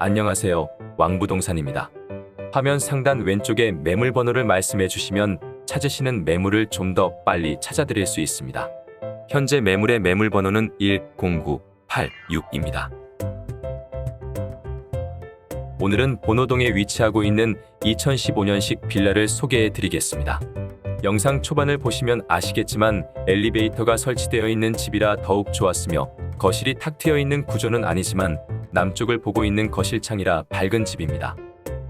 안녕하세요. 왕부동산입니다. 화면 상단 왼쪽에 매물 번호를 말씀해 주시면 찾으시는 매물을 좀 더 빨리 찾아드릴 수 있습니다. 현재 매물의 매물 번호는 109866입니다. 오늘은 본호동에 위치하고 있는 2015년식 빌라를 소개해 드리겠습니다. 영상 초반을 보시면 아시겠지만 엘리베이터가 설치되어 있는 집이라 더욱 좋았으며 거실이 탁 트여 있는 구조는 아니지만 남쪽을 보고 있는 거실창이라 밝은 집입니다.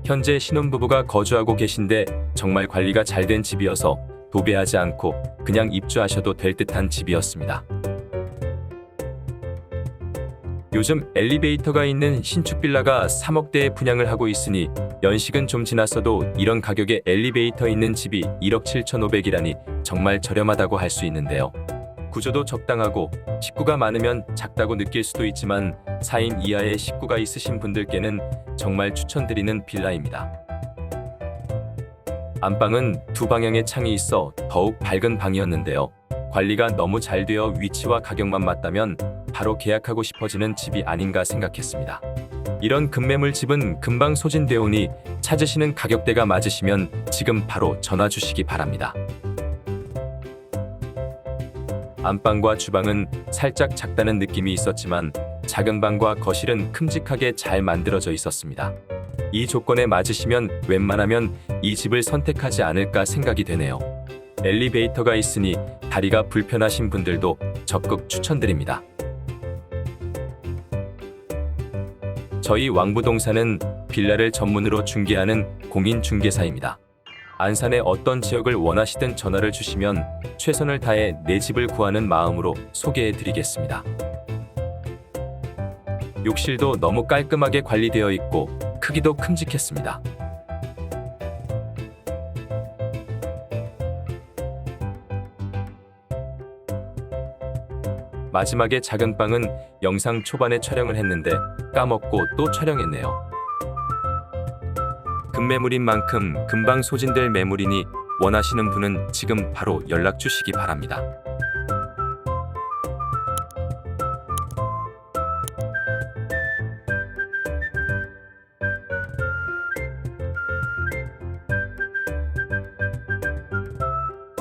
현재 신혼부부가 거주하고 계신데 정말 관리가 잘 된 집이어서 도배하지 않고 그냥 입주하셔도 될 듯한 집이었습니다. 요즘 엘리베이터가 있는 신축 빌라가 3억대에 분양을 하고 있으니 연식은 좀 지났어도 이런 가격에 엘리베이터 있는 집이 1억 7,500이라니 정말 저렴하다고 할 수 있는데요. 구조도 적당하고 식구가 많으면 작다고 느낄 수도 있지만 4인 이하의 식구가 있으신 분들께는 정말 추천드리는 빌라입니다. 안방은 두 방향의 창이 있어 더욱 밝은 방이었는데요. 관리가 너무 잘 되어 위치와 가격만 맞다면 바로 계약하고 싶어지는 집이 아닌가 생각했습니다. 이런 급매물 집은 금방 소진되오니 찾으시는 가격대가 맞으시면 지금 바로 전화 주시기 바랍니다. 안방과 주방은 살짝 작다는 느낌이 있었지만 작은 방과 거실은 큼직하게 잘 만들어져 있었습니다. 이 조건에 맞으시면 웬만하면 이 집을 선택하지 않을까 생각이 되네요. 엘리베이터가 있으니 다리가 불편하신 분들도 적극 추천드립니다. 저희 왕부동산은 빌라를 전문으로 중개하는 공인중개사입니다. 안산의 어떤 지역을 원하시든 전화를 주시면 최선을 다해 내 집을 구하는 마음으로 소개해 드리겠습니다. 욕실도 너무 깔끔하게 관리되어 있고 크기도 큼직했습니다. 마지막에 작은 방은 영상 초반에 촬영을 했는데 까먹고 또 촬영했네요. 급매물인 만큼 금방 소진될 매물이니 원하시는 분은 지금 바로 연락 주시기 바랍니다.